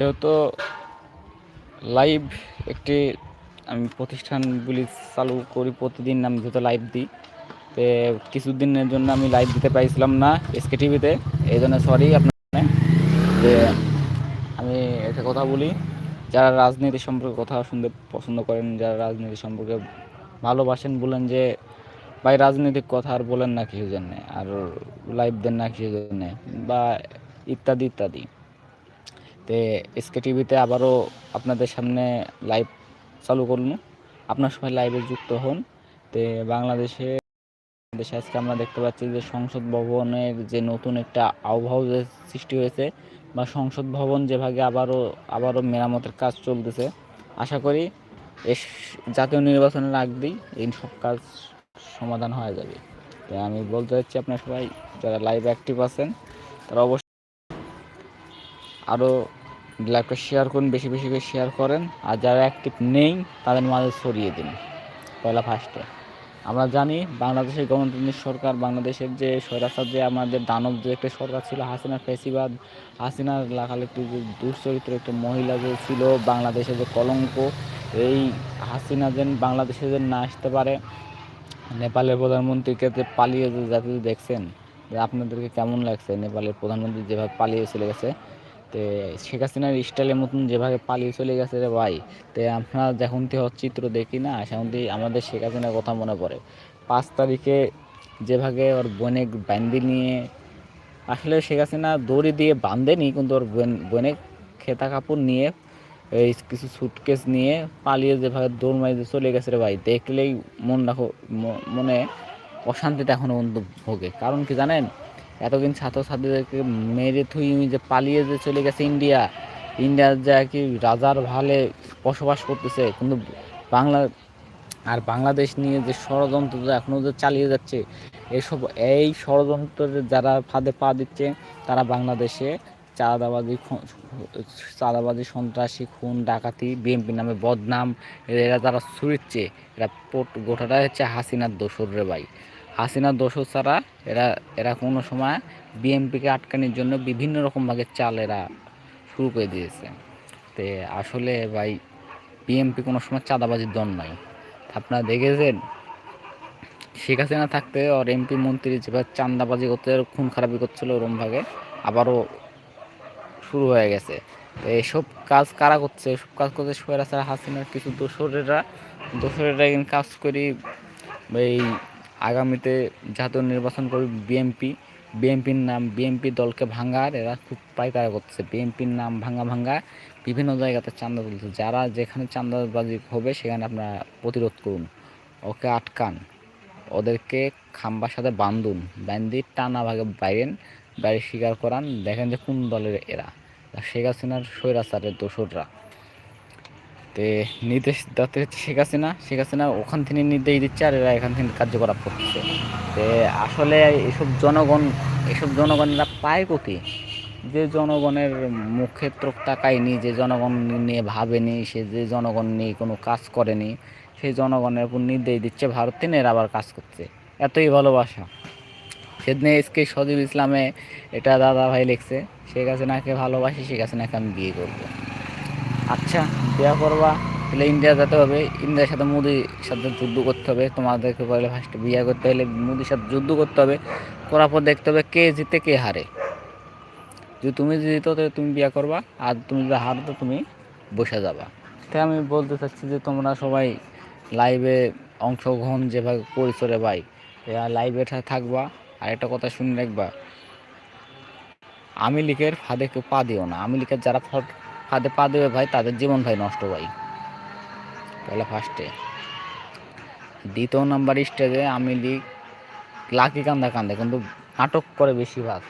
যেহেতু লাইভ একটি আমি প্রতিষ্ঠানগুলি চালু করি প্রতিদিন, আমি যেহেতু লাইভ দিই, তো কিছুদিনের জন্য আমি লাইভ দিতে পাইছিলাম না এসকে টিভিতে এই জন্য সরি আপনার যে আমি একটা কথা বলি, যারা রাজনীতি সম্পর্কে কথা শুনতে পছন্দ করেন, যারা রাজনীতি সম্পর্কে ভালোবাসেন, বলেন যে, ভাই, রাজনৈতিক কথা আর বলেন না কিছু জন্যে? আর লাইভ দেন না কিছু জন্যে? বা ইত্যাদি ইত্যাদি। তে এসকে টিভিতে আবারও আপনাদের সামনে লাইভ চালু করুন আপনার সবাই লাইভে যুক্ত হন। তে বাংলাদেশে দেশে আজকে আমরা দেখতে পাচ্ছি যে সংসদ ভবনের যে নতুন একটা আবহাওয়া সৃষ্টি হয়েছে বা সংসদ ভবন যেভাবে আবারও আবারও মেরামতের কাজ চলতেছে। আশা করি এস, জাতীয় নির্বাচনের আগ দিই এই সব কাজ সমাধান হয়ে যাবে। তো আমি বলতে চাচ্ছি আপনার সবাই, যারা লাইভ অ্যাক্টিভ আছেন, তারা অবশ্যই আরও লাইভটা শেয়ার করুন, বেশি বেশি করে শেয়ার করেন। আর যারা অ্যাক্টিভ নেই, তাদের মাঝে ছড়িয়ে দিন। পয়লা ফার্স্টে আমরা জানি বাংলাদেশের গণতান্ত্রিক সরকার, বাংলাদেশের যে স্বৈরাচার, যে আমাদের দানব যে একটা সরকার ছিল হাসিনার ফেসিবাদ হাসিনার লাখাল একটি যে দুশ্চরিত্র একটা মহিলা যে ছিল বাংলাদেশে যে কলঙ্ক, এই হাসিনা যেন বাংলাদেশে যেন না আসতে পারে। নেপালের প্রধানমন্ত্রীকে যে পালিয়ে যে জাতি দেখছেন, যে আপনাদেরকে কেমন লাগছে? নেপালের প্রধানমন্ত্রী যেভাবে পালিয়ে চলে গেছে তে শেখ হাসিনার স্টাইলের মতন যেভাবে পালিয়ে চলে গেছে রে ভাই, তে আমরা যখন থেকে চিত্র দেখি না, সেখন থেকে আমাদের শেখ হাসিনার কথা মনে পড়ে। পাঁচ তারিখে যেভাবে ওর বোনে বান্দি নিয়ে, আসলে শেখ হাসিনা দড়ি দিয়ে বাঁধেনি, কিন্তু ওর বোন, বোনে খেতা কাপড় নিয়ে, এই কিছু সুটকেস নিয়ে পালিয়ে যেভাবে দৌড় মারিয়ে চলে গেছে রে ভাই, দেখলেই মন রাখো মনে অশান্তিতে এখনও পর্যন্ত ভোগে। কারণ কি জানেন? এতদিন ছাত্রছাত্রীদেরকে মেরে থুই যে পালিয়ে যে চলে গেছে ইন্ডিয়া, ইন্ডিয়ার যা কি রাজার ভালে বসবাস করতেছে, কিন্তু বাংলা, আর বাংলাদেশ নিয়ে যে ষড়যন্ত্র এখনও যে চালিয়ে যাচ্ছে, এসব, এই ষড়যন্ত্রের যারা ফাঁদে পা দিচ্ছে, তারা বাংলাদেশে চাঁদাবাজি চাঁদাবাজি, সন্ত্রাসী, খুন, ডাকাতি বিএনপি নামে বদনাম, এরা যারা ছুড়ছে এরা পোট- গোটাটা হচ্ছে হাসিনার দোসর রে ভাই। হাসিনার দোসর ছাড়া এরা এরা কোনো সময় বিএনপিকে আটকানোর জন্য বিভিন্ন রকমভাবে চাল এরা শুরু করে দিয়েছে। তে আসলে ভাই, বিএনপি কোনো সময় চাঁদাবাজির দল নয়। আপনারা দেখেছেন, শেখ হাসিনা থাকতে ওর এমপি মন্ত্রী যেভাবে চান্দাবাজি করতে, খুন খারাপি করছিল ভাগে আবারও শুরু হয়ে গেছে। তো এইসব কাজ কারা করছে? এসব কাজ করছে সৈরাচার হাসিনার কিছু দোসরেরা দোসরেরা কাজ করি এই আগামীতে জাতীয় নির্বাচন করবে বিএনপি। বিএনপির নাম, বিএনপি দলকে ভাঙার এরা খুব পাইকারা করছে বিএনপির নাম ভাঙা ভাঙা বিভিন্ন জায়গাতে চাঁদা তুলছে। যারা যেখানে চাঁদাবাজি হবে, সেখানে আপনারা প্রতিরোধ করুন। ওকে আটকান। ওদেরকে খাম্বার সাথে বান্ধুন বান্ধি টানা ভাগে বাইরেন, বাইরে স্বীকার করান। দেখেন যে কোন দলের এরা। শেখ হাসিনার স্বৈরাচারের দোসররা। তে নির্দেশ দাতে শেখ হাসিনা। শেখ হাসিনা ওখান থেকে নির্দেশ দিচ্ছে আর এরা এখান থেকে কার্যকলাপ করছে। তে আসলে এসব জনগণ, এসব জনগণরা পায় কোথায়? যে জনগণের মুখে ত্রোক তাকায়নি, যে জনগণ নিয়ে ভাবেনি, সে যে জনগণ নিয়ে কোনো কাজ করেনি সেই জনগণের উপর নির্দেশ দিচ্ছে, ভারত থেকে এরা আবার কাজ করছে। এতই ভালোবাসা। সেদিন এসকে সজিব ইসলামে এটা দাদা ভাই লিখছে, শেখ হাসিনাকে ভালোবাসি, শেখ হাসিনাকে আমি বিয়ে করব। আচ্ছা বিয়ে করবা। তাহলে ইন্ডিয়া যেতে হবে। ইন্ডিয়ার সাথে মোদির সাথে যুদ্ধ করতে হবে। তোমাদেরকে বলে ফার্স্টে বিয়ে করতে হলে মোদির সাথে যুদ্ধ করতে হবে। করার পর দেখতে হবে কে জিতে, কে হারে। যদি তুমি জিতো, তাহলে তুমি বিয়ে করবা। আর তুমি যদি হারো, তো তুমি বসে যাবা। তাই আমি বলতে চাচ্ছি যে তোমরা সবাই লাইভে অংশগ্রহণ যেভাবে করেছ রে ভাই লাইভে থাকবা। আর একটা কথা শুনে রাখবা আমি লিখের ফাঁদে কেউ পা দিও না। আমি লিখের যারা ফাঁদে পা দেবে ভাই, তাদের জীবন ভাই নষ্ট ভাই। তাহলে ফার্স্টে দ্বিতীয় নাম্বার স্টেজে আমি লিখ, লাকি কান্দা কান্দে, কিন্তু নাটক করে বেশিরভাগ।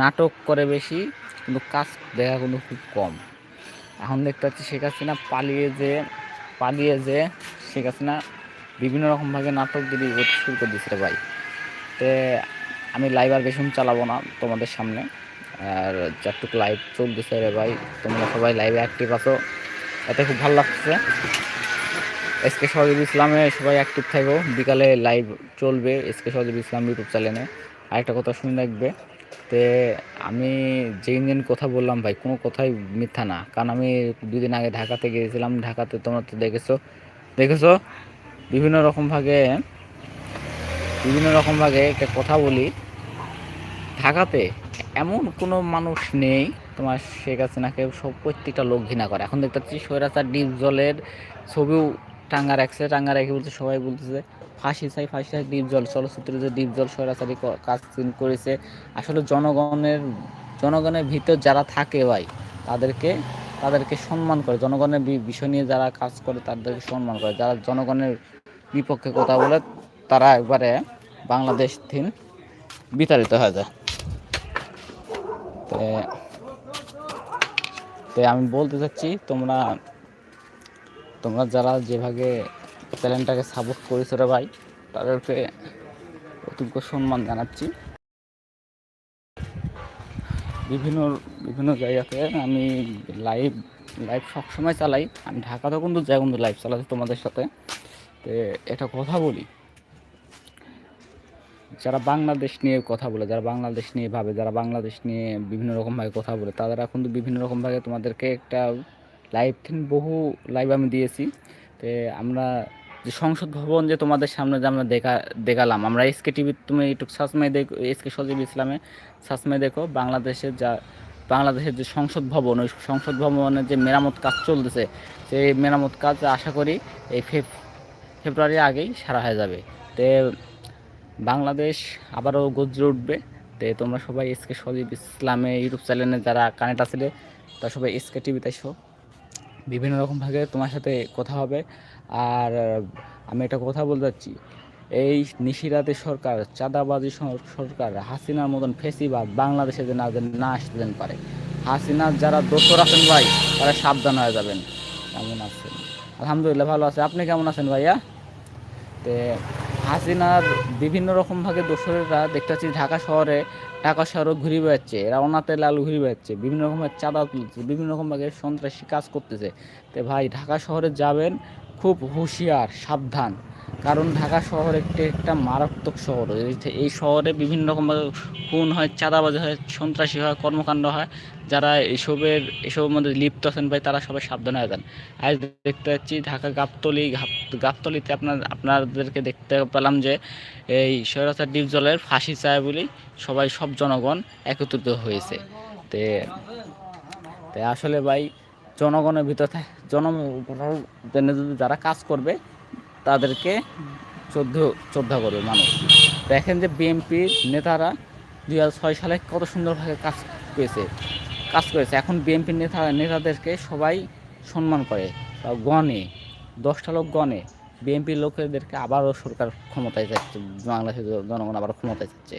নাটক করে বেশি, কিন্তু কাজ দেখা কিন্তু খুব কম। এখন দেখতে পাচ্ছি শেখ হাসিনা পালিয়ে যে পালিয়ে যে শেখ হাসিনা বিভিন্ন রকমভাবে নাটক যদি শুরু করে দিচ্ছে ভাই। তে আমি লাইভ আর বেশি চালাবো না তোমাদের সামনে। আর যতটুকু লাইভ চলতেছে রে ভাই, তোমরা সবাই লাইভে অ্যাক্টিভ আছো। এতে খুব ভালো লাগছে এসকে সজিব ইসলামে সবাই অ্যাক্টিভ থাকো। বিকালে লাইভ চলবে এসকে সজিব ইসলাম ইউটিউব চ্যানেলে আরেকটা কথা শুনে রাখবে তে আমি যেই দিন কথা বললাম ভাই, কোনো কথাই মিথ্যা না। কারণ আমি দুদিন আগে ঢাকাতে গিয়েছিলাম। ঢাকাতে তোমরা তো দেখেছ। দেখেছ? বিভিন্ন রকম ভাগে, বিভিন্ন রকম ভাগে একটা কথা বলি। ঢাকাতে এমন কোনো মানুষ নেই তোমার শেখ হাসিনাকে সব প্রত্যেকটা লোক ঘৃণা করে। এখন দেখতে পাচ্ছি স্বৈরাচার ডিপ জলের ছবিও টাঙ্গা রাখছে, টাঙ্গা রেখে বলছে, সবাই বলতেছে, ফাঁসি চাই ফাঁসি চাই, ডিপ জল। চলচ্চিত্রে যে ডিপ জল স্বৈরাচারী ক- কাজ করেছে, আসলে জনগণের জনগণের ভিতর যারা থাকে ভাই, তাদেরকে তাদেরকে সম্মান করে। জনগণের বিষয় নিয়ে যারা কাজ করে, তাদেরকে সম্মান করে। যারা জনগণের বিপক্ষে কথা বলে, তারা একবারে বাংলাদেশ থিন বিতাড়িত হয়ে যায়। তো আমি বলতে চাচ্ছি, তোমরা তোমরা যারা যেভাবে চ্যানেলটাকে সাপোর্ট করেছ রে ভাই, তাদেরকে অত্যন্ত সম্মান জানাচ্ছি। বিভিন্ন বিভিন্ন জায়গাতে আমি লাইভ লাইভ সবসময় চালাই। আমি ঢাকাতেও কিন্তু যাই কিন্তু লাইভ চালাতে তোমাদের সাথে। তো এটা কথা বলি যারা বাংলাদেশ নিয়ে কথা বলে, যারা বাংলাদেশ নিয়ে ভাবে, যারা বাংলাদেশ নিয়ে বিভিন্ন রকমভাবে কথা বলে তারা কিন্তু বিভিন্ন রকমভাবে তোমাদেরকে একটা লাইভ বহু লাইভ আমি দিয়েছি। তো আমরা যে সংসদ ভবন যে তোমাদের সামনে যে আমরা দেখা, দেখালাম, আমরা এসকে টিভি তুমি একটু সাসমে দেখো এসকে সজিব ইসলামে সাসমে দেখো, বাংলাদেশের যা, বাংলাদেশের যে সংসদ ভবন, ওই সংসদ ভবনের যে মেরামত কাজ চলতেছে, সেই মেরামত কাজ আশা করি এই ফেব, ফেব্রুয়ারির আগেই সারা হয়ে যাবে। তো বাংলাদেশ আবারও গজ্রে উঠবে। তো তোমরা সবাই এসকে সজীব ইসলামে ইউটিউব চ্যানেলে যারা কানেক্ট আসলে তারা সবাই এসকে টিভিতে এসো। বিভিন্ন রকমভাবে তোমার সাথে কথা হবে। আর আমি একটা কথা বলতে চাচ্ছি এই নিশিরাতে সরকার, চাঁদাবাজি সরকার, হাসিনার মতন ফেসিবাদ বাংলাদেশে যেন না আসতে পারে। হাসিনার যারা দোসর আছেন ভাই, তারা সাবধান হয়ে যাবেন। কেমন আছেন? আলহামদুলিল্লাহ ভালো আছে। আপনি কেমন আছেন ভাইয়া? তে হাসিনার বিভিন্ন রকমভাবে দোসরেরা দেখতে পাচ্ছি ঢাকা শহরে ঢাকা শহরে ঘুরে বেড়াচ্ছে এরা অনাতে লাল ঘুরে বেড়াচ্ছে, বিভিন্ন রকমের চাঁদা তুলছে, বিভিন্ন রকমভাবে সন্ত্রাসী কাজ করতেছে। তো ভাই, ঢাকা শহরে যাবেন, খুব হুঁশিয়ার, সাবধান। কারণ ঢাকা শহর একটি, একটা মারাত্মক শহর। এই- শহরে বিভিন্ন রকমভাবে খুন হয়, চাঁদাবাজি হয়, সন্ত্রাসী হয়, কর্মকাণ্ড হয়। যারা এসবের এসবের মধ্যে লিপ্ত আছেন ভাই, তারা সবাই সাবধানে হয়ে যান আজ দেখতে পাচ্ছি ঢাকা গাবতলি গাবতলিতে আপনার, আপনাদেরকে দেখতে পেলাম যে, এই সৈরাচার ডিপ জলের ফাঁসি চায় বলেই সবাই, সব জনগণ একত্রিত হয়েছে। তে তে আসলে ভাই, জনগণের ভিতর জন যারা কাজ করবে তাদেরকে শ্রদ্ধ শ্রদ্ধা করবে মানুষ। দেখেন যে বিএনপির নেতারা দুই হাজার ছয় সালে কত সুন্দরভাবে কাজ করেছে কাজ করেছে। এখন বিএনপির নেতা, নেতাদেরকে সবাই সম্মান করে গণে, দশটা লোক গণে। বিএনপির লোকেদেরকে আবারও সরকার ক্ষমতায় যাচ্ছে, বাংলাদেশের জনগণ আবার ক্ষমতায় যাচ্ছে।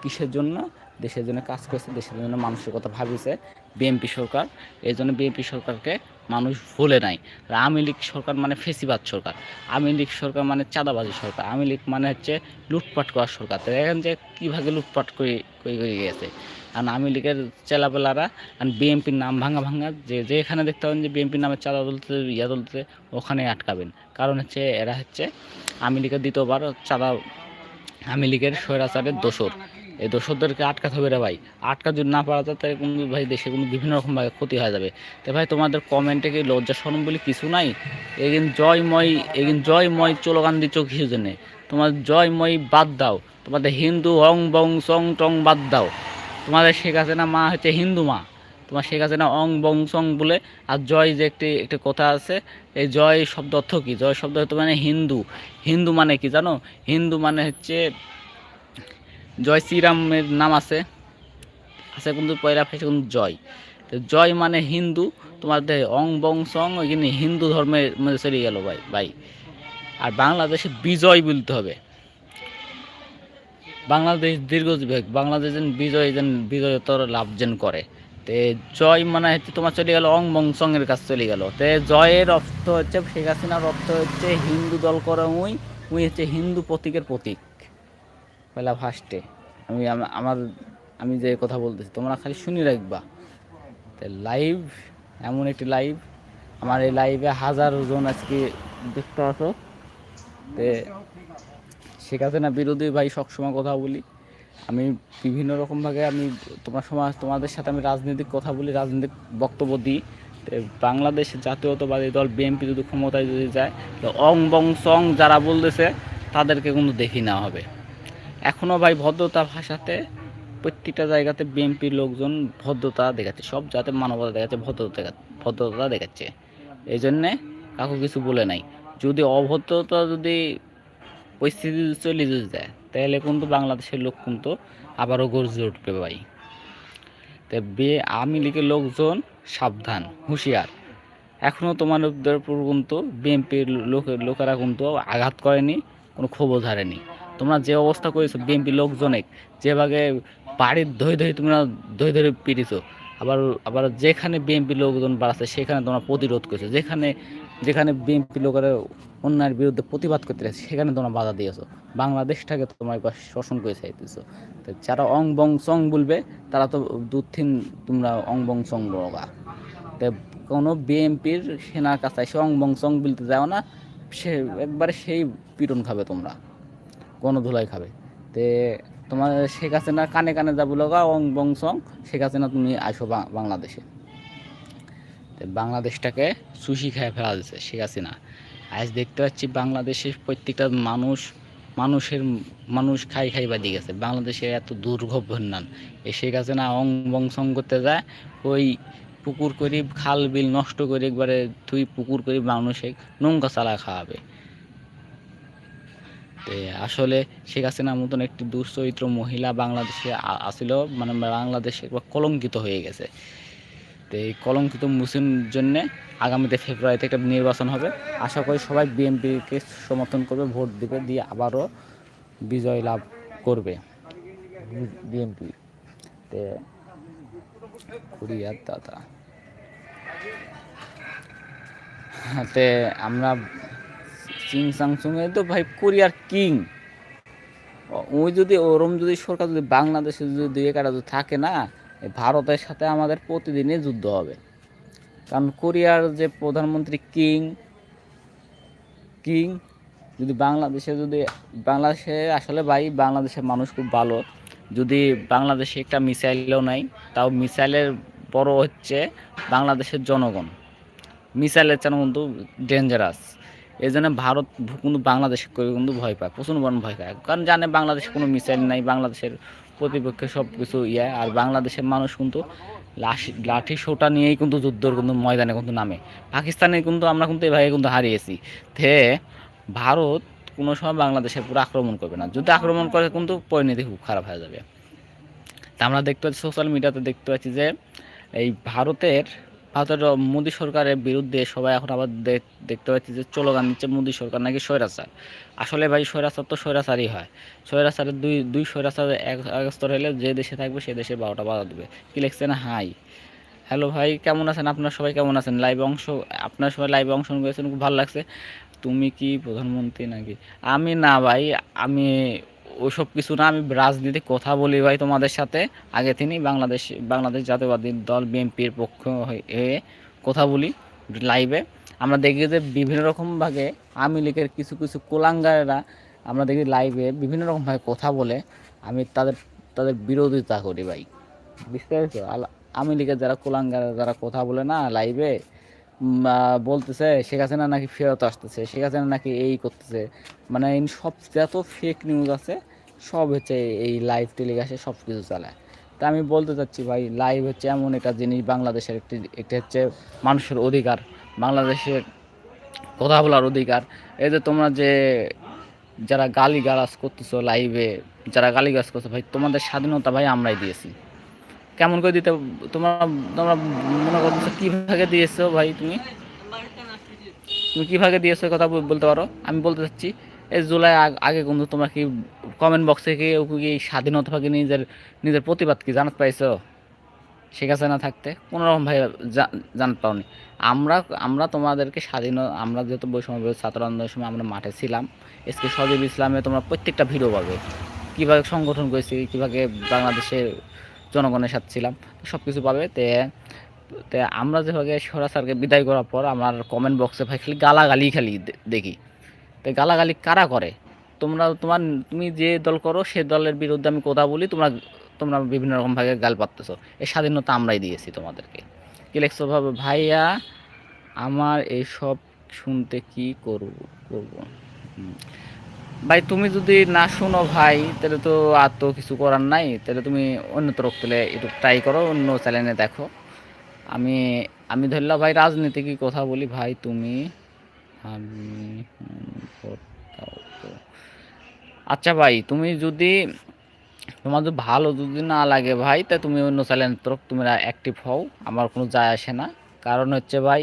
কিসের জন্য? দেশের জন্য কাজ করছে, দেশের জন্য মানুষের কথা ভাবিছে বিএনপি সরকার। এই জন্য বিএনপি সরকারকে মানুষ ভুলে নাই। আর আওয়ামী লীগ সরকার মানে ফেসিবাদ সরকার। আওয়ামী লীগ সরকার মানে চাঁদাবাজি সরকার। আওয়ামী লীগ মানে হচ্ছে লুটপাট করার সরকার। তো দেখেন যে কীভাবে লুটপাট করে করে গেছে? আর আওয়ামী লীগের চেলাপেলারা আর বিএনপির নাম ভাঙা ভাঙা, যে যেখানে দেখতে পাবেন যে বিএনপির নামে চাঁদা তুলতে, ইয়া তুলতে ওখানে আটকাবেন। কারণ হচ্ছে এরা হচ্ছে আওয়ামী লীগের দ্বিতীয়বার চাঁদা, আওয়ামী লীগের স্বৈরাচারের দোসর এই দোসরদেরকে আটকাতে হবে রে ভাই। আটকা যদি না পারা যায়, তাহলে কিন্তু ভাই দেশে কিন্তু বিভিন্ন রকমভাবে ক্ষতি হয়ে যাবে। তো ভাই, তোমাদের কমেন্টে কি লজ্জা শরম বলে কিছু নাই? এগিন জয়ময় এগিন জয়ময় চোলগান দিচ্ছ কিছু জন্যে তোমার জয়ময় বাদ দাও। তোমাদের হিন্দু অং বং সং টং বাদ দাও। তোমাদের শেখ হাসিনা মা হচ্ছে হিন্দু মা। তোমার শেখ হাসিনা অং বং সং বলে, আর জয় যে একটি একটি কথা আছে, এই জয় শব্দ অর্থ কী? জয় শব্দ অর্থ মানে হিন্দু। হিন্দু মানে কি জানো? হিন্দু মানে হচ্ছে জয় শ্রীরামের নাম আছে। আছে কিন্তু পয়লা ফেসে কিন্তু জয়। জয় মানে হিন্দু, তোমাদের অং বং সং, ওইখানে হিন্দু ধর্মের মধ্যে চলে গেল ভাই ভাই। আর বাংলাদেশে বিজয় বলতে হবে। বাংলাদেশ দীর্ঘ বাংলাদেশ যেন বিজয়, যেন বিজয়তর লাভ যেন করে। তে জয় মানে হচ্ছে তোমার চলে গেল অং বং এর কাছে চলে গেল। তে জয়ের অর্থ হচ্ছে, শেখ হাসিনার অর্থ হচ্ছে হিন্দু দল করে উই উই হচ্ছে হিন্দু প্রতীকের প্রতীক। পয়লা ফার্স্টে আমি আমার, আমি যে কথা বলতেছি, তোমরা খালি শুনি রাখবা লাইভ এমন একটি লাইভ আমার এই লাইভে হাজার জন আজকে দেখতে আসো তে শেখ হাসিনা বিরোধী ভাই সবসময় কথা বলি। আমি বিভিন্ন রকমভাবে আমি তোমার সমাজ তোমাদের সাথে আমি রাজনৈতিক কথা বলি, রাজনৈতিক বক্তব্য দিই। তো বাংলাদেশ জাতীয়তাবাদী দল বিএনপি যদি ক্ষমতায় যদি যায় অং বং সং যারা বলতেছে, তাদেরকে কিন্তু দেখি নেওয়া হবে। এখনও ভাই ভদ্রতা ভাষাতে প্রত্যেকটা জায়গাতে বিএনপির লোকজন ভদ্রতা দেখাচ্ছে, সব জাতে মানবতা দেখাচ্ছে, ভদ্রতা ভদ্রতা দেখাচ্ছে। এই জন্যে কাকু কিছু বলে নাই। যদি অভদ্রতা যদি পরিস্থিতি চলে যদি যায়, তাহলে কিন্তু বাংলাদেশের লোক কিন্তু আবারও গর্জে উঠবে ভাই। তো বে, আওয়ামী লীগের লোকজন সাবধান, হুঁশিয়ার। এখনও তোমাদের উপর কিন্তু বিএনপির লোকের লোকেরা কিন্তু আঘাত করেনি, কোনো খবর ধরেনি। তোমরা যে অবস্থা করেছ বিএনপি লোকজনে যেভাবে বাড়ির ধরে ধরে তোমরা ধরে ধরে পিটিছো, আবার আবার যেখানে বিএনপি লোকজন বাড়াচ্ছে, সেখানে তোমরা প্রতিরোধ করছ, যেখানে যেখানে বিএনপি লোকেরা অন্যায়ের বিরুদ্ধে প্রতিবাদ করতে লাগছে সেখানে তোমরা বাধা দিয়েছ। বাংলাদেশটাকে তোমরা একবার শোষণ করে চাইতেছো। তো যারা অং বং চং বলবে, তারা তো দুথিন তোমরা অং বং চং বলবা। তো কোনো বিএনপির সেনার কাছে সে অং বং চং বলতে যাও না, সে একবারে সেই পীড়ন খাবে তোমরা। গণধুলাই খাবে। তে তোমার শেখ হাসিনা কানে কানে যা বলো গা অং বং সং, শেখ হাসিনা তুমি আসো বাংলাদেশে। তো বাংলাদেশটাকে সুশি খেয়ে ফেলা দিচ্ছে শেখ হাসিনা। আজ দেখতে পাচ্ছি বাংলাদেশের প্রত্যেকটা মানুষ, মানুষের মানুষ খাই খাই বাদি গেছে। বাংলাদেশের এত দুর্ভোগ বন্যান এই শেখ অং বং সং করতে যায়, ওই পুকুর করি খাল বিল নষ্ট করে একবারে তুই পুকুর করি মানুষে নৌকা চালা খাওয়াবে। আসলে শেখ হাসিনার মতন একটি দুশ্চরিত্র মহিলা বাংলাদেশে আসিল মানে বাংলাদেশে একবার কলঙ্কিত হয়ে গেছে। তো এই কলঙ্কিত মুসলিম জন্য আগামীতে ফেব্রুয়ারিতে একটা নির্বাচন হবে। আশা করি সবাই বিএনপিকে সমর্থন করবে, ভোট দিবে, দিয়ে আবারও বিজয় লাভ করবে। বিএনপি। তে কুড়িয়ার দাদা। তে আমরা চিং সাংসুংয়ে তো ভাই কোরিয়ার কিং ওই যদি ওরম যদি সরকার যদি বাংলাদেশে যদি একাটা যদি থাকে না ভারতের সাথে আমাদের প্রতিদিনই যুদ্ধ হবে। কারণ কোরিয়ার যে প্রধানমন্ত্রী কিং কিং যদি বাংলাদেশে যদি বাংলাদেশে আসলে ভাই বাংলাদেশের মানুষ খুব ভালো। যদি বাংলাদেশে একটা মিসাইলও নাই, তাও মিসাইলের বড় হচ্ছে বাংলাদেশের জনগণ। মিসাইলের চেন কিন্তু ডেঞ্জারাস এই জন্য ভারত কিন্তু বাংলাদেশ কিন্তু ভয় পায় প্রচুর পরিমাণ ভয় পায়। কারণ জানে বাংলাদেশে কোনো মিসাইল নাই, বাংলাদেশের প্রতিপক্ষে সব কিছু ইয়ে আর বাংলাদেশের মানুষ কিন্তু লাঠি লাঠি, সোটা নিয়েই কিন্তু যুদ্ধর কিন্তু ময়দানে কিন্তু নামে। পাকিস্তানে কিন্তু আমরা কিন্তু এভাবে কিন্তু হারিয়েছি। তে ভারত কোনো সময় বাংলাদেশের পুরো আক্রমণ করবে না। যদি আক্রমণ করে কিন্তু পরিণতি খুব খারাপ হয়ে যাবে। তা আমরা দেখতে পাচ্ছি সোশ্যাল মিডিয়াতে দেখতে পাচ্ছি যে এই ভারতের ভারতের মোদী সরকারের বিরুদ্ধে সবাই এখন আবার দেখ- দেখতে পাচ্ছি যে স্লোগান নিচ্ছে মোদী সরকার নাকি স্বৈরাচার। আসলে ভাই, স্বৈরাচার তো স্বৈরাচারই হয়। স্বৈরাচারের দুই দুই স্বৈরাচার এক স্তর হলে যে দেশে থাকবে সে দেশে বারোটা বাধা দেবে। কি লিখছে না হাই। হ্যালো ভাই, কেমন আছেন? আপনার সবাই কেমন আছেন? লাইভে অংশ আপনার সবাই লাইভে অংশ করেছেন খুব ভালো লাগছে। তুমি কি প্রধানমন্ত্রী নাকি? আমি না ভাই, আমি ওসব কিছু না, আমি রাজনীতি কথা বলি ভাই তোমাদের সাথে। আগে তিনি বাংলাদেশ বাংলাদেশ জাতীয়বাদী দল, বিএনপির পক্ষ হয়ে কথা বলি লাইভে আমরা দেখি যে বিভিন্ন রকমভাবে আওয়ামী লীগের কিছু কিছু কোলাঙ্গারেরা আমরা দেখি লাইভে বিভিন্ন রকমভাবে কথা বলে। আমি তাদের তাদের বিরোধিতা করি ভাই। বুঝতে পেরেছ? আওয়ামী লীগের যারা কোলাঙ্গার, যারা কথা বলে না লাইভে বলতেছে, শেখ হাসিনা নাকি ফেরত আসতেছে, শেখ হাসিনা নাকি এই করতেছে। মানে সব যত ফেক নিউজ আছে, সব হচ্ছে এই লাইভ টেলিকাস্টে সব কিছু চালায় তা আমি বলতে চাচ্ছি ভাই লাইভ হচ্ছে এমন একটা জিনিস, বাংলাদেশের একটি একটি হচ্ছে মানুষের অধিকার, বাংলাদেশের কথা বলার অধিকার। এই যে তোমরা যে, যারা গালি গালাজ করতেছো লাইভে যারা গালি গালাজ করছ ভাই, তোমাদের স্বাধীনতা ভাই আমরাই দিয়েছি। কেমন করে দিতে তোমরা তোমরা মনে করতেছো কী ভাগে দিয়েছ ভাই তুমি? তুমি কী ভাগে দিয়েছ কথা বলতে পারো? আমি বলতে চাচ্ছি এই জুলাই আগে কিন্তু তোমরা কি কমেন্ট বক্সে কি স্বাধীনতা ভাগে নিজের নিজের প্রতিবাদ কি জানাতে পাইছো? শেখ হাসিনা থাকতে? কোনো রকম ভাই জা- জানাতে পাওনি আমরা আমরা তোমাদেরকে স্বাধীন আমরা যেহেতু বৈষম্য ছাত্র আন্দোলনের সময় আমরা মাঠে ছিলাম, এসকে সজিব ইসলামে তোমরা প্রত্যেকটা ভিডিও পাবে কীভাবে সংগঠন করেছি, কীভাবে বাংলাদেশের জনগণের সাথে ছিলাম। সব কিছু পাবে। তে তে আমরা যেভাবে সরাসরকে বিদায় করার পর আমার কমেন্ট বক্সে ভাই খালি গালাগালি খালি দেখি। তো গালাগালি কারা করে? তোমরা, তোমার, তুমি যে দল করো, সে দলের বিরুদ্ধে আমি কথা বলি, তোমরা তোমরা বিভিন্ন রকম ভাবে গাল পাততেছো। এই স্বাধীনতা আমরাই দিয়েছি তোমাদেরকে। কি লেখছো ভাবে, ভাইয়া, আমার এইসব শুনতে কি করব করব। ভাই, তুমি যদি না শুনো ভাই, তাহলে তো আর তো কিছু করার নাই। তাহলে তুমি অন্য তরফ থেকে একটু ট্রাই করো, অন্য চ্যানেলে দেখো। আমি আমি ধরলাম ভাই, রাজনীতিক কথা বলি। ভাই, তুমি, আমি। আচ্ছা ভাই, তুমি যদি, তোমার যদি ভালো যদি না লাগে ভাই, তা তুমি অন্য চ্যানেল তরফ তুমি অ্যাক্টিভ হও। আমার কোনো যায় আসে না। কারণ হচ্ছে ভাই,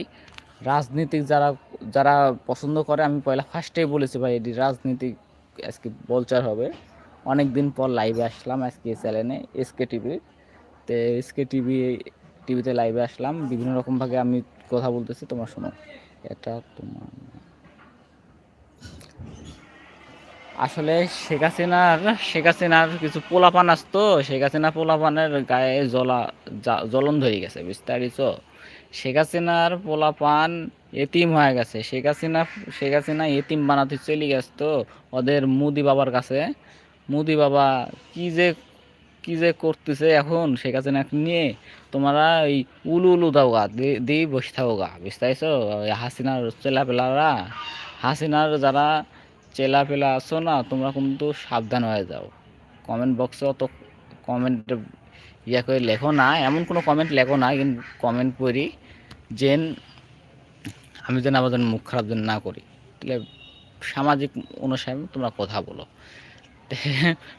রাজনীতিক যারা যারা পছন্দ করে, আমি পয়লা ফার্স্টেই বলেছি ভাই, এটি রাজনীতিক আজকে বলচার হবে। অনেক দিন পর লাইভে আসলাম আজকে চ্যানেলে এসকে টিভি তো এসকে টিভি টিভিতে লাইভে আসলাম। বিভিন্ন রকমভাবে আমি কথা বলতেছি, তোমার শোনো। এটা তোমার আসলে শেখ হাসিনার শেখ হাসিনার কিছু পোলাপান আসতো। শেখ হাসিনা পোলাপানের গায়ে জ্বলা জ্বলন ধরে গেছে, বিস্তারিত। শেখ হাসিনার পোলাপান এতিম হয়ে গেছে। শেখ হাসিনা শেখ হাসিনা এতিম বানাতে চলে গেছে তো ওদের মুদি বাবার কাছে। মুদি বাবা কি যে কি যে করতেছে এখন শেখ হাসিনা নিয়ে? তোমরা ওই উলু উলু দাও গা দিয়ে বসে থাকো গা ওই হাসিনার চেলাপেলারা। হাসিনার যারা চেলা পেলা আছো না, তোমরা কিন্তু সাবধান হয়ে যাও। কমেন্ট বক্সে অত কমেন্ট ইয়া করে লেখো না, এমন কোনো কমেন্ট লেখো না, কিন্তু কমেন্ট করি যেন আমি যেন যেন মুখ খারাপ যেন না করি। তাহলে সামাজিক অনুসারে তোমরা কথা বলো।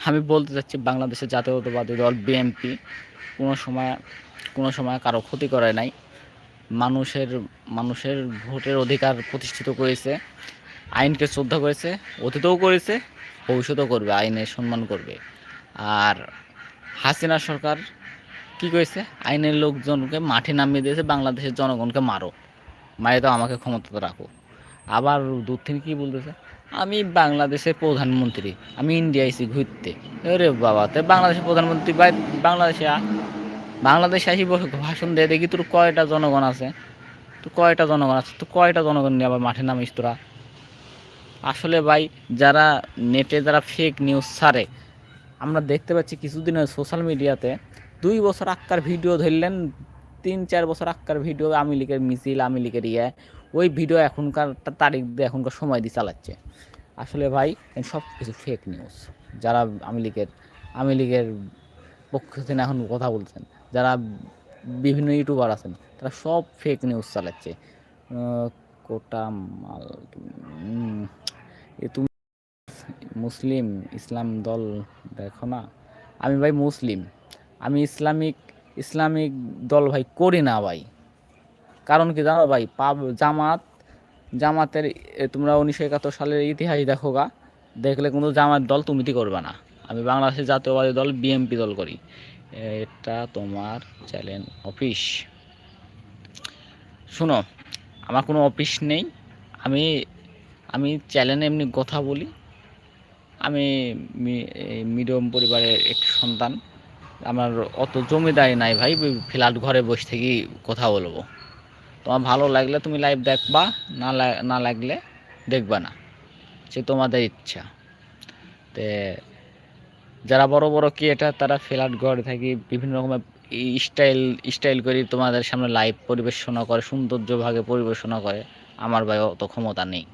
আমি বলতে চাচ্ছি, বাংলাদেশের জাতীয়তাবাদী দল, বিএনপি, কোনো সময় কোনো সময় কারও ক্ষতি করে নাই। মানুষের মানুষের ভোটের অধিকার প্রতিষ্ঠিত করেছে, আইনকে শ্রদ্ধা করেছে, অতীতেও করেছে, ভবিষ্যতেও করবে আইনের সম্মান করবে। আর হাসিনা সরকার কি করেছে? আইনের লোকজনকে মাঠে নামিয়ে দিয়েছে, বাংলাদেশের জনগণকে মারো। মারে তো আমাকে ক্ষমতাতে রাখো। আবার দূর থেকে কী বলতেছে? আমি বাংলাদেশের প্রধানমন্ত্রী, আমি ইন্ডিয়া আইসি ঘুরতে। আরে বাবা, তো বাংলাদেশের প্রধানমন্ত্রী বাংলাদেশে আ? বাংলাদেশে আসি বসে ভাষণ দিয়ে, দেখি তোর কয়টা জনগণ আছে? তোর কয়টা জনগণ আছে? তো কয়টা জনগণ নিয়ে আবার মাঠে নামিস তোরা? আসলে ভাই, যারা নেটে যারা ফেক নিউজ ছাড়ে, আমরা দেখতে পাচ্ছি কিছুদিন সোশ্যাল মিডিয়াতে দুই বছর আক্কার ভিডিও ধরলেন তিন চার বছর আক্কার ভিডিও আমি লীগের মিছিল আমি লীগের ইয়ে ওই ভিডিও এখনকার তারিখ দিয়ে এখনকার সময় দিয়ে চালাচ্ছে। আসলে ভাই সব কিছু ফেক নিউজ যারা আমি লীগের আমি লীগের পক্ষ থেকে এখন কথা বলছেন, যারা বিভিন্ন ইউটিউবার আছেন, তারা সব ফেক নিউজ চালাচ্ছে। কোটা মাল তুমি মুসলিম, ইসলাম দল দেখো না। আমি ভাই মুসলিম। আমি ইসলামিক ইসলামিক দল ভাই করি না ভাই। কারণ কি জানো ভাই, পাব, জামাত, জামাতের তোমরা উনিশশো একাত্তর সালের ইতিহাস দেখো গা। দেখলে কিন্তু জামাত দল তুমিতি করবে না। আমি বাংলাদেশের জাতীয়বাদী দল, বিএমপি দল করি। এটা তোমার চ্যালেঞ্জ, অফিস। শোনো, আমার কোনো অফিস নেই। আমি আমি চ্যানেলে এমনি কথা বলি। আমি মিডিয়াম পরিবারের একটি সন্তান। আমার অত জমিদারি নাই ভাই ফ্ল্যাট ঘরে বসে থেকেই কথা বলব। তোমার ভালো লাগলে তুমি লাইভ দেখবা, না না লাগলে দেখবা না। সে তোমাদের ইচ্ছা। তে যারা বড় বড় ক্রিয়েটার তারা ফ্ল্যাট ঘরে থাকি বিভিন্ন রকমের স্টাইল স্টাইল করে তোমাদের সামনে লাইভ পরিবেশনা করে সৌন্দর্যভাবে পরিবেশনা করে। আমার ভাই অত ক্ষমতা নেই।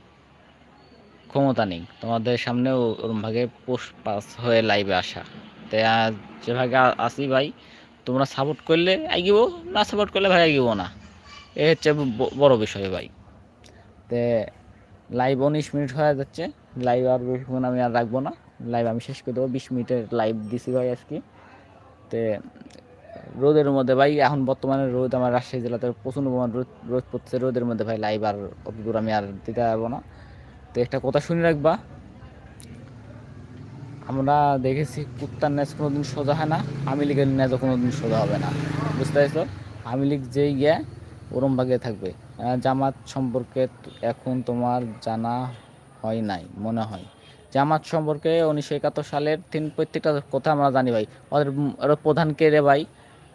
ক্ষমতা নেই। তোমাদের সামনেও ওরম ভাগে পোস্ট পাস হয়ে লাইভে আসা। আজ যেভাবে আসি ভাই, তোমরা সাপোর্ট করলে এগিব না সাপোর্ট করলে ভাই এগিব না। এ হচ্ছে বড় বিষয় ভাই। তে লাইভ উনিশ মিনিট হয়ে যাচ্ছে। লাইভ আর বেশিক্ষণ আমি আর রাখব না। লাইভ আমি শেষ করে দেবো। বিশ মিনিটের লাইভ দিছি ভাই আজকে। তে রোদের মধ্যে ভাই, এখন বর্তমানে রোদ আমার রাজশাহী জেলাতে প্রচণ্ড পরিমাণ রোদ রোদ পড়ছে রোদের মধ্যে ভাই লাইভ আর অত দূর আমি আর দিতে পারব না। তো একটা কথা শুনে রাখবা আমরা দেখেছি কুত্তার ন্যাচ কোনো দিন সোজা হয় না আমি লীগের ন্যাচও কোনোদিন সোজা হবে না। বুঝতে পারছ? আমি লীগ যেই গিয়ে ওরম ভাগে থাকবে। জামাত সম্পর্কে এখন তোমার জানা হয় নাই, মনে হয়। জামাত সম্পর্কে উনিশশো একাত্তর সালের তিন প্রত্যেকটা কথা আমরা জানি ভাই। ওদের ওর প্রধান কে রে ভাই?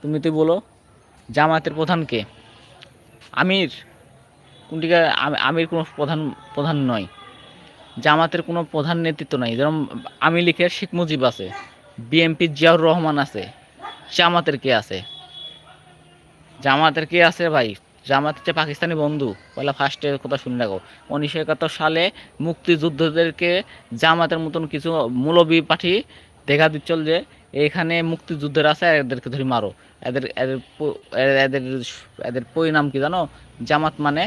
তুমি তুই বলো। জামাতের প্রধান কে? আমির। কোনটিকে আমির কোনো প্রধান প্রধান নয়। জামাতের কোনো প্রধান নেতৃত্ব নাই। যেরকম আমি লিখের শেখ মুজিব আছে বিএমপি জিয়াউর রহমান আছে, জামাতের কে আছে? জামাতের কে আছে ভাই? জামাত হচ্ছে পাকিস্তানি বন্ধু। পয়লা ফার্স্টের কথা শুনে রাখো। উনিশশো একাত্তর সালে মুক্তিযুদ্ধদেরকে জামাতের মতন কিছু মৌলবী পাঠিয়ে দেখা দিচ্ছিল যে, এখানে মুক্তিযুদ্ধের আছে, এদেরকে ধরে মারো। এদের এদের এদের এদের পরিণাম কি জানো? জামাত মানে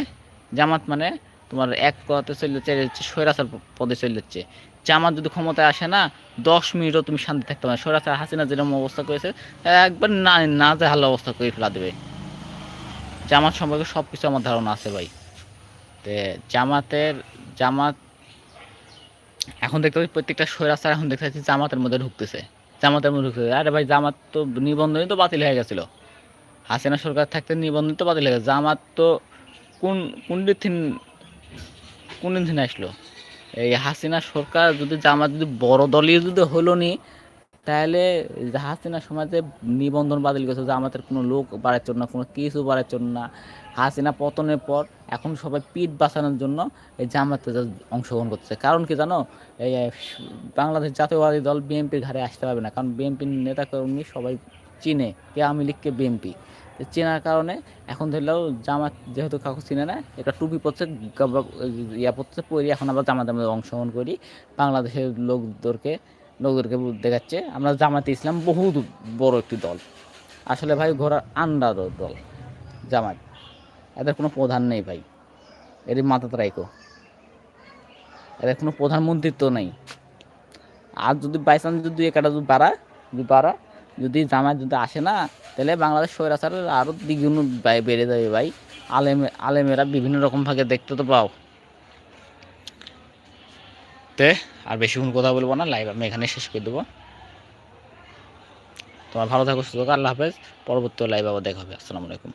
জামাত মানে তোমার এক কথাতে চলে যাচ্ছে হচ্ছে স্বৈরাচার পদে চলে যাচ্ছে। জামাত যদি ক্ষমতায় আসে না, দশ মিনিটও তুমি শান্তি থাকতে পারো স্বৈরাচার হাসিনা যেরকম অবস্থা করেছে, একবার না না যে হালো অবস্থা করে ফেলা দেবে। জামাত সম্পর্কে সব কিছু আমার ধারণা আছে ভাই। তে জামাতের, জামাত, এখন দেখতে পাচ্ছি প্রত্যেকটা স্বৈরাচার এখন দেখতে পাচ্ছি জামাতের মধ্যে ঢুকতেছে। জামাতের মধ্যে ঢুকতেছে। আরে ভাই, জামাত তো নিবন্ধনই তো বাতিল হয়ে গেছিল। হাসিনা সরকার থাকতে নিবন্ধন তো বাতিল হয়ে গেছে। জামাত তো কোন কোন দিন কোন দিন আসলো? এই হাসিনা সরকার যদি জামাত যদি বড় দলীয় যদি হলো নি তাহলে হাসিনা সমাজে নিবন্ধন বাতিল করেছে, জামাতের কোনো লোক বাড়াচ্ছ না, কোনো কিছু বাড়াচ্ছ না। হাসিনা পতনের পর এখন সবাই পিঠ বাঁচানোর জন্য এই জামাতে অংশগ্রহণ করতেছে। কারণ কি জানো? এই বাংলাদেশ জাতীয়বাদী দল বিএনপির ঘাড়ে আসতে পারবে না। কারণ বিএনপির নেতাকর্মী সবাই চিনে কে আওয়ামী লীগ কে বিএনপি। চেনার কারণে এখন ধরলেও জামাত যেহেতু কাউকে চিনে না, এটা টুপি পড়ছে ইয়া পড়ছে পরি এখন আবার জামাতের মধ্যে অংশগ্রহণ করি। বাংলাদেশের লোকদেরকে লোকদেরকে দেখাচ্ছে, আমরা জামাতে ইসলাম বহু বড় একটি দল। আসলে ভাই, ঘোড়ার আন্ডার দল, জামাত। এদের কোনো প্রধান নেই ভাই। এর মাথা রাইকো এদের কোনো প্রধানমন্ত্রিত্ব নেই। আর যদি বাই চান্স যদি একটা যদি বাড়া যদি বাড়া যদি জামায়াত যদি আসে না, তাহলে বাংলাদেশ স্বৈরাচারের আরও দ্বিগুণ বেড়ে যাবে ভাই। আলেম, আলেমেরা বিভিন্ন রকম ভাগে দেখতে তো পাও। তে, আর বেশিক্ষণ কথা বলব না লাইভ আমি এখানে শেষ করে দেবো। তোমার ভালো থাকো সুযোগ আল্লাহ হাফেজ। পরবর্তী লাইভ আবার দেখা হবে, আসসালামু আলাইকুম।